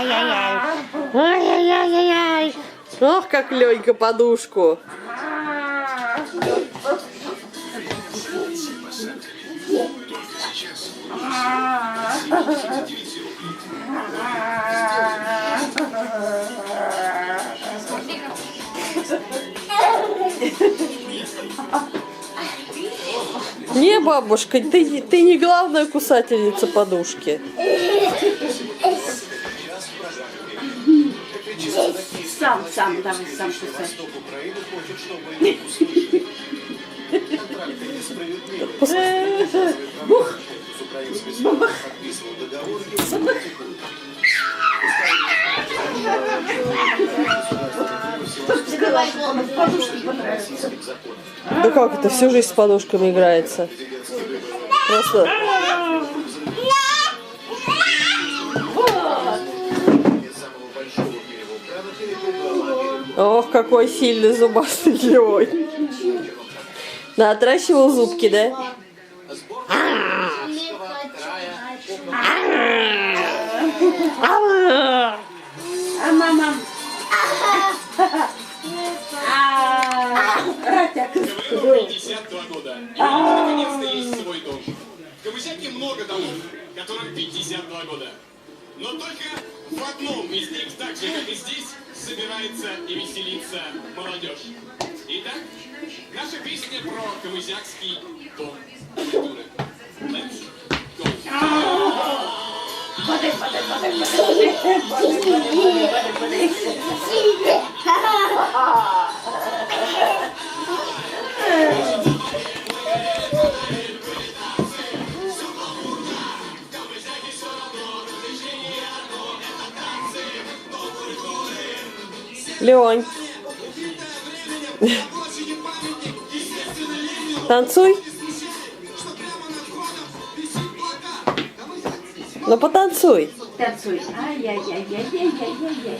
Ай-яй-яй-яй-яй. Ай-яй-яй-яй-яй. Ох, как Ленька подушку. Не, бабушка, ты, ты не главная кусательница подушки. Сам, сам, давай, сам. Давай, подушки понравятся. Да как это, всю жизнь с подушками играется? Просто... Ох, какой сильный зубастый лень. Да, отращивал зубки, да? А мама... Ратя, 52 года. И у них наконец-то есть свой дом. В Камышаке много домов, которым 52 года. Но только в одном из них, так же, как и здесь, собирается и веселится молодежь. Итак, наша песня про Камызякский дом культуры. Let's go. Лень. Танцуй. Ну потанцуй. танцуй. Ай-яй-яй-яй-яй-яй-яй.